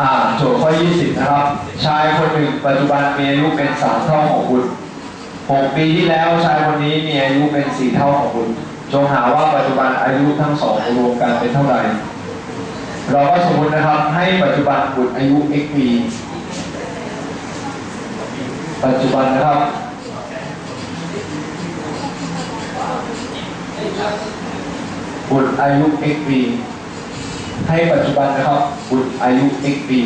อ่าโจทย์ข้อ 20 นะครับ ชายคนหนึ่งปัจจุบันมีอายุเป็นสามเท่าของคุณ6ปีที่แล้วชายคนนี้มีอายุเป็นสี่เท่าของคุณ จงหาว่าปัจจุบันอายุทั้งสองรวมกันเป็นเท่าไหร่ เราก็สมมตินะครับให้ปัจจุบันคุณอายุ x ปีปัจจุบันนะครับบุตรอายุ x ปี ให้ปัจจุบันนะครับบุตรอายุ x ปี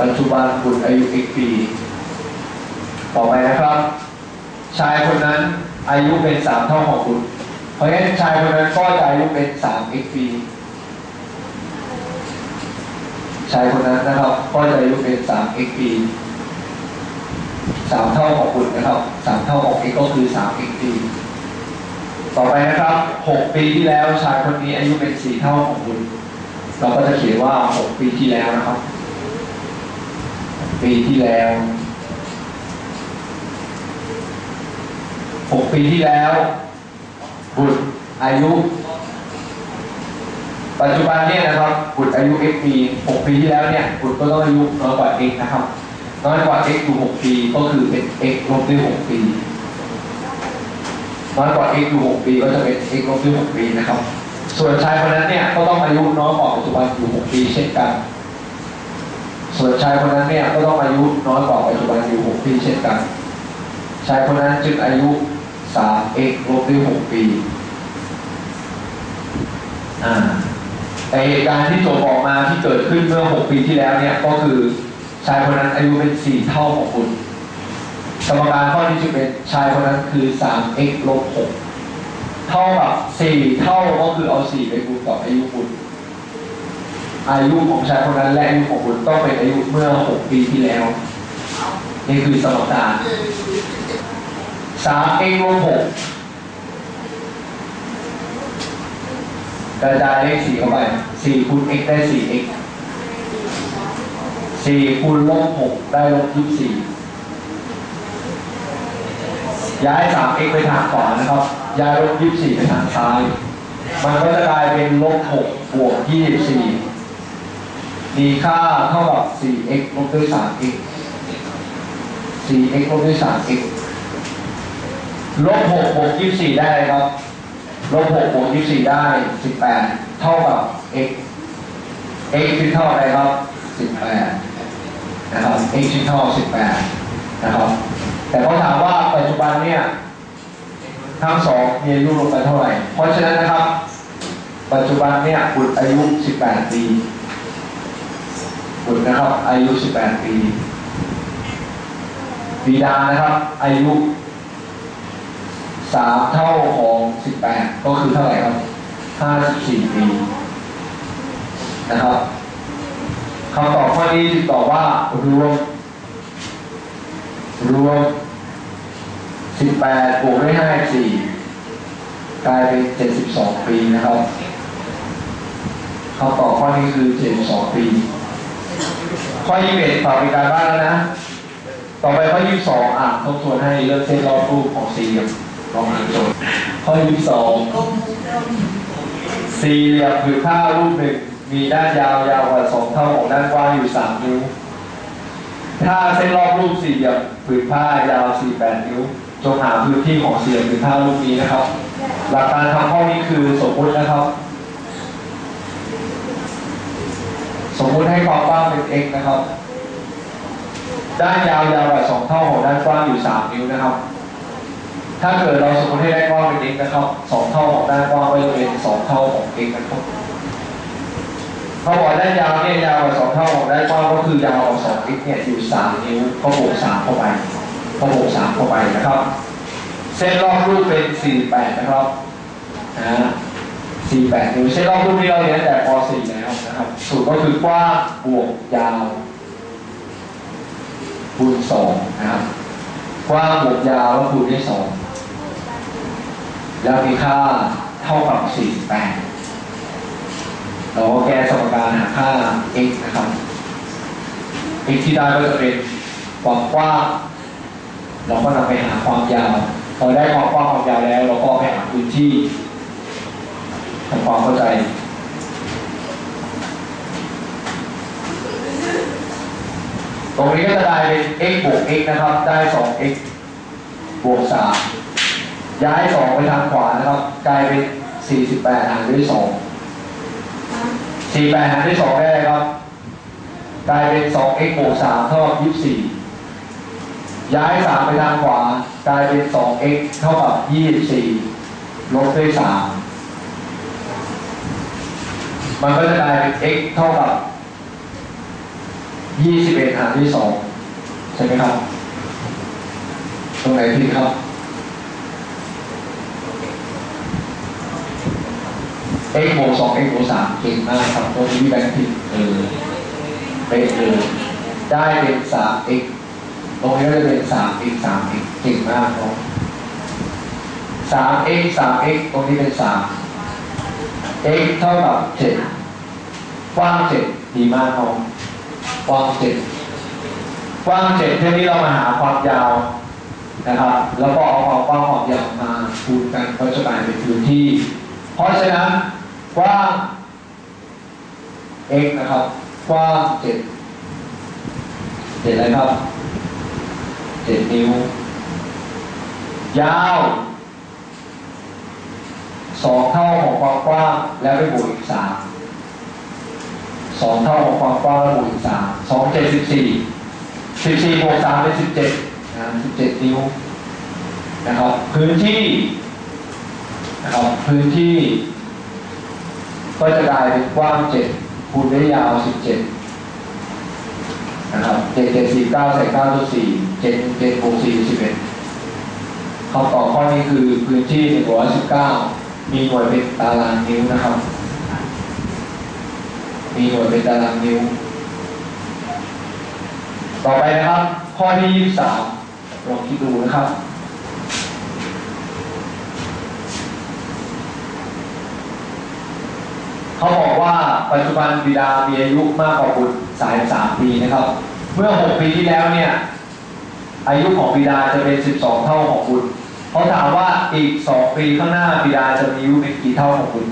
ปัจจุบันบุตรอายุ x ปี ต่อไปนะครับ ชายคนนั้นอายุเป็นสามเท่าของคุณเพราะฉะนั้นชายคนนั้นก็จะอายุเป็นสาม x ปี ชายคนนั้นนะครับก็จะอายุเป็นสาม x ปีสามเท่าของคุณนะครับสามเท่าของ x ก็คือสาม x ปี ต่อไปนะครับ 6 ปีที่แล้วชายคนนี้อายุเป็น4เท่าของคุณ เราก็จะเขียนว่า 6 ปีที่แล้วนะครับ ปีที่แล้ว 6 ปีที่แล้ว บุตรอายุ ปัจจุบันเนี่ยนะครับ บุตรอายุ x ปี 6 ปีที่แล้วเนี่ย บุตรก็ต้องอายุน้อยกว่า x นะครับ น้อยกว่า x อยู่ 6 ปี ก็คือเป็น x ลบด้วย 6 ปี น้อยกว่า x อยู่6ปีก็จะเป็น x ลบด้วย6ปีนะครับ ส่วนชายคนนั้นเนี่ยก็ต้องอายุน้อยกว่าปัจจุบันอยู่6ปีเช่นกัน ส่วนชายคนนั้นเนี่ยก็ต้องอายุน้อยกว่าปัจจุบันอยู่6ปีเช่นกัน ชายคนนั้นจึงอายุ 3x ลบด้วย6ปีอ่าแต่เหตุการณ์ที่โจบอกมาที่เกิดขึ้นเมื่อ 6 ปีที่แล้วเนี่ยก็คือชายคนนั้นอายุเป็น 4 เท่าของคุณ สมการข้อที่จะเป็นชายคนนั้นคือ 3x ลบ6เท่ากับ 4 เท่าก็คือเอา 4 ไปคูณกับอายุคุณ อายุของชายคนนั้นและอายุของคุณต้องเป็นอายุเมื่อ 6 ปีที่แล้ว นี่คือสมการ 3x ลบ6กระจายเลข4เข้าไป 4 คูณ x ได้ 4x 4คูณลบ6ได้ลบ24 ย้าย 3x ไปทางขวานะครับ ย้ายลบ24 ไปทางซ้าย มันก็จะกลายเป็นลบ6บวก24 มีค่าเท่ากับ 4x ลบด้วย 3x 4x ลบด้วย 3x ลบ6บวก24 ได้ครับ ลบ6บวก24 ได้ 18 เท่ากับ x x คือเท่าอะไรครับ 18 นะครับ x คือเท่า 18 นะครับ แต่เขาถามว่าปัจจุบันเนี่ยทั้งสองมีอายุรวมกันเท่าไหร่ เพราะฉะนั้นนะครับ ปัจจุบันเนี่ยบุตรอายุ 18 ปีบุตรนะครับ อายุ 18 ปีบิดานะครับ อายุ3เท่าของ 18 ก็คือเท่าไหร่ครับ54ปีนะครับคำตอบข้อนี้จึงตอบว่ารวมรวม 18บแปดบวกด้วย54กลายเป็น72ปีนะครับคำตอบข้อนี้คือ72ปี ข้อ21ฝากเป็นการบ้านแล้วนะ ต่อไปข้อ22อ่านทบทวนให้เลือกเส้นรอบรูปของสี่เหลี่ยมลองอ่านโจทย์ข้อ22สี่เหลี่ยมผืนผ้ารูปหนึ่งมีด้านยาวยาวกว่าสองเท่าของด้านกว้างอยู่3นิ้ว ถ้าเส้นรอบรูปสี่เหลี่ยมผืนผ้ายาว48นิ้ว จงหาพื้นที่ของสี่เหลี่ยมผืนผ้ารูปนี้นะครับ หลักการทำข้อนี้คือสมมุตินะครับ สมมุติให้ความกว้างเป็น x นะครับ ด้านยาวยาวกว่า2เท่าของด้านกว้างอยู่3นิ้วนะครับ ถ้าเกิดเราสมมติให้ด้านกว้างเป็น x นะครับ2เท่าของด้านกว้างก็จะเป็น2เท่าของ x นะครับเขาบอกด้านยาวเนี่ยยาวกว่า2เท่าของด้านกว้างก็คือยาวกว่า2 x เนี่ยอยู่3นิ้วก็บวก3เข้าไป ก็บวก3เข้าไปนะครับ เส้นรอบรูปเป็น48นะครับนะ48นิ้วเส้นรอบรูปที่เราเรียนแต่ป .4 แล้วนะครับ สูตรก็คือกว้างบวกยาวคูณ2นะครับกว้างบวกยาวแล้วคูณด้วย2แล้วมีค่าเท่ากับ48เราก็แก้สมการหาค่า x นะครับ x ที่ได้ก็จะเป็นความกว้าง เราก็นำไปหาความยาวพอได้ความกว้างความยาวแล้ว เราก็ไปหาพื้นที่ทำความเข้าใจตรงนี้ก็จะได้เป็น x บวก x นะครับ ได้ 2x บวก 3 ย้าย 2 ไปทางขวานะครับ กลายเป็น 48 หารด้วย 2 48 หารด้วย 2 ได้ครับ กลายเป็น 2x บวก 3 เท่ากับ 24 ย้าย 3 ไปทางขวากลายเป็น 2x เท่ากับ 24 ลบด้วย 3 มันก็จะกลายเป็น x เท่ากับ 21 หารด้วย 2 ใช่ไหมครับ ตรงไหนผิดครับ x บวก2 x บวก3เก่งมากครับตรงนี้พี่แบงค์ผิดเออเป๊ะเลยได้เป็น 3x ตรงนี้ก็จะเป็น 3x 3x เก่งมากเนาะ 3x 3x ตรงนี้เป็น3 x เท่ากับ7กว้าง7ดีมากเนาะกว้าง7กว้าง7เท่านี้เรามาหาความยาวนะครับ แล้วก็เอาความกว้างความยาวมาคูณกันก็จะกลายเป็นพื้นที่ เพราะฉะนั้นกว้าง x นะครับกว้าง7 7อะไรครับ 7นิ้ว ยาวสองเท่าของความกว้างแล้วไปบวกอีกสามสองเท่าของความกว้างแล้วบวกอีกสามสองเจ็ดสิบสี่สิบสี่บวกสามเป็นสิบเจ็ดนะสิบเจ็ดนิ้วนะครับพื้นที่นะครับพื้นที่ ก็จะกลายเป็นกว้างเจ็ดคูณด้วยยาวสิบเจ็ด นะครับเจ็ดเจ็ดสี่เก้าใส่เก้าตัวสี่เจ็ดเจ็ดบวกสี่สิบเอ็ดคำตอบข้อนี้คือพื้นที่หนึ่งร้อยสิบเก้ามีหน่วยเป็นตารางนิ้วนะครับ มีหน่วยเป็นตารางนิ้ว ต่อไปนะครับ ข้อที่ยี่สามลองคิดดูนะครับ เขาบอกว่า ปัจจุบันบิดามีอายุมากกว่าบุตรสายสามปีนะครับ เมื่อ 6 ปีที่แล้วเนี่ย อายุของบิดาจะเป็น 12 เท่าของบุตรเขาถามว่าอีก 2 ปีข้างหน้าบิดาจะมีอายุเป็นกี่เท่าของบุตร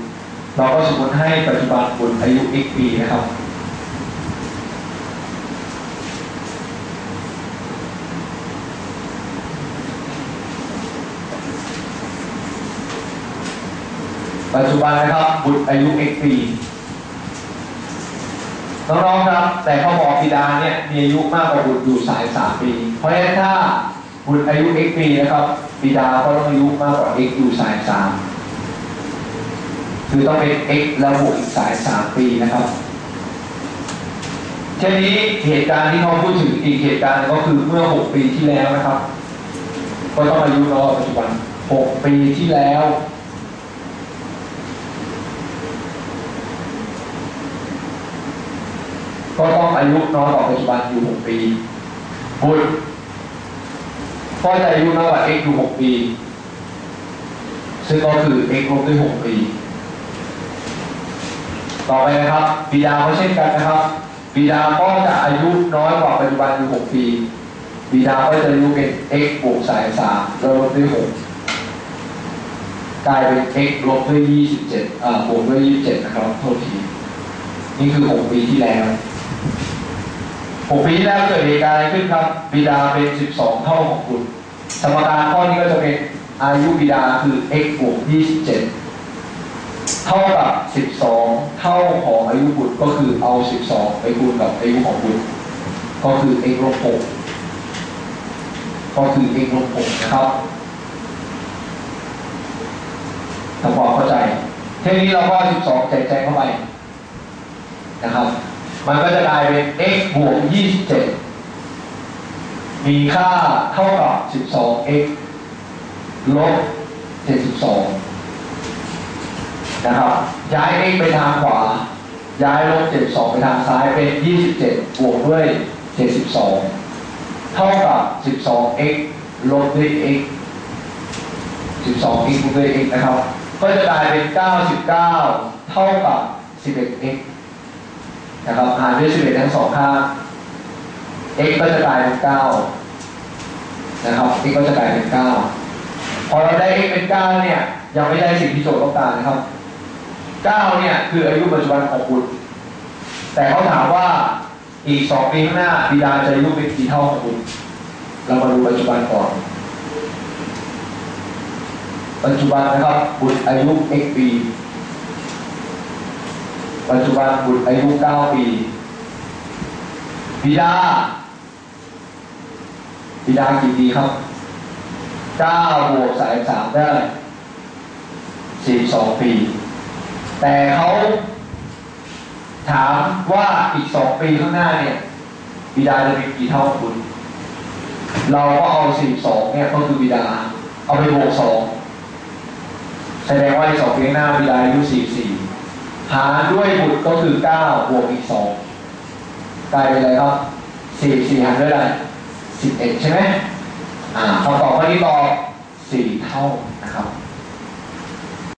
เราก็สมมติให้ปัจจุบันบุตรอายุ x ปีนะครับปัจจุบันนะครับบุตรอายุ x ปี น้องๆครับ แต่เขาบอกบิดาเนี่ยมีอายุมากกว่าบุตรอยู่สายสามปี เพราะฉะนั้นถ้าบุตรอายุ x ปีนะครับบิดาก็ต้องอายุมากกว่า x อยู่สายสามคือต้องเป็น x แล้วบวกอีกสายสามปีนะครับเช่นนี้เหตุการณ์ที่เขาพูดถึงอีกเหตุการณ์ก็คือเมื่อ 6 ปีที่แล้วนะครับ ก็ต้องอายุน้อยปัจจุบัน 6 ปีที่แล้ว ก็ต้องอายุน้อยกว่าปัจจุบันอยู่ 6 ปีบุตรก็จะอายุน้อยกว่า x อยู่ 6 ปี ซึ่งก็คือ x ลบด้วย 6 ปี ต่อไปนะครับบิดาก็เช่นกันนะครับบิดาก็จะอายุน้อยกว่าปัจจุบันอยู่ 6 ปีบิดาก็จะอายุเป็น x บวกสาย3แล้วลบด้วย 6 กลายเป็น x ลบด้วย 27อ่าบวกด้วย 27 นะครับโทษทีนี่คือ 6 ปีที่แล้ว 6ปีที่แล้วเกิดเหตุการณ์อะไรขึ้นครับบิดาเป็น 12 เท่าของบุตรสมการข้อนี้ก็จะเป็นอายุบิดาคือ x บวก27 เท่ากับ 12 เท่าของอายุบุตรก็คือเอา 12 ไปคูณกับอายุของบุตรก็คือ x ลบ6ก็คือ x ลบ6นะครับทำความเข้าใจเท่นี้เราก็ 12 แจกแจงเข้าไปนะครับ มันก็จะกลายเป็น x บวก 27 มีค่าเท่ากับ 12x ลบ 72 นะครับ ย้าย x ไปทางขวา ย้ายลบ 72 ไปทางซ้ายเป็น 27 บวกด้วย 72 เท่ากับ 12x ลบด้วย x 12x ลบด้วย x นะครับ ก็จะกลายเป็น 99 เท่ากับ 11x นะครับหารด้วย11ทั้งสองข้าง x ก็จะกลายเป็น9นะครับ x ก็จะกลายเป็น9พอเราได้ x เป็น9เนี่ย ยังไม่ได้สิ่งที่โจทย์ต้องการนะครับ9เนี่ยคืออายุปัจจุบันของบุตแต่เขาถามว่าอีกสองปีข้างหน้าบิดาจะอายุเป็นกี่เท่าของคุณ เรามาดูปัจจุบันก่อน ปัจจุบันนะครับบุตรอายุ x ปี ปัจจุบันบุตรอายุ9ปีบิดาบิดากี่ปีครับ9บวก33ได้42ปี แต่เขาถามว่าอีก2ปีข้างหน้าเนี่ยบิดาจะเป็นกี่เท่าคุณ เราก็เอา42เนี่ยก็คือบิดา เอาไปบวก2แสดงว่าอีก2ปีข้างหน้าบิดาอายุ44 หารด้วยบุตรก็คือ9บวกอีก2กลายเป็นอะไรครับ44หารด้วยอะไร11 ใช่ไหมอ่าคำตอบข้อนี้ตอบ4เท่า